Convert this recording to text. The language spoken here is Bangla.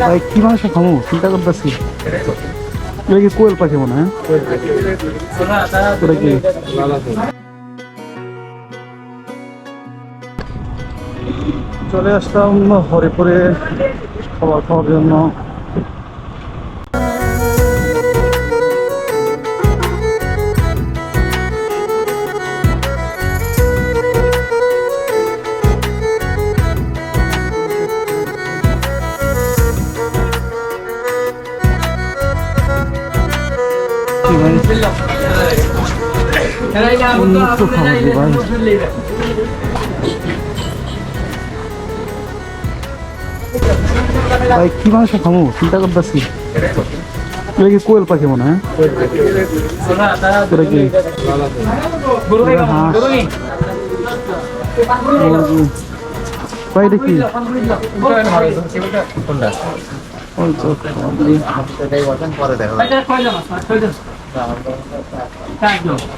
ভাই, কি মাংস খামো? চিন্তা করতেছি এটা কি কোয়েল পাখি মনে হয়? চলে আসলাম হরিপুরে খাবার খাওয়ার জন্য। উন্মুক্ত খাবার ভাই ভাই কি মাংস খামো? চিন্তা করতেছি। এটা কি কোয়েল পাখি মনে হয় এটা কি? এটা হাঁস মুরগি। ভাই এটা কি? ওই তো পরে দেখো Thank you.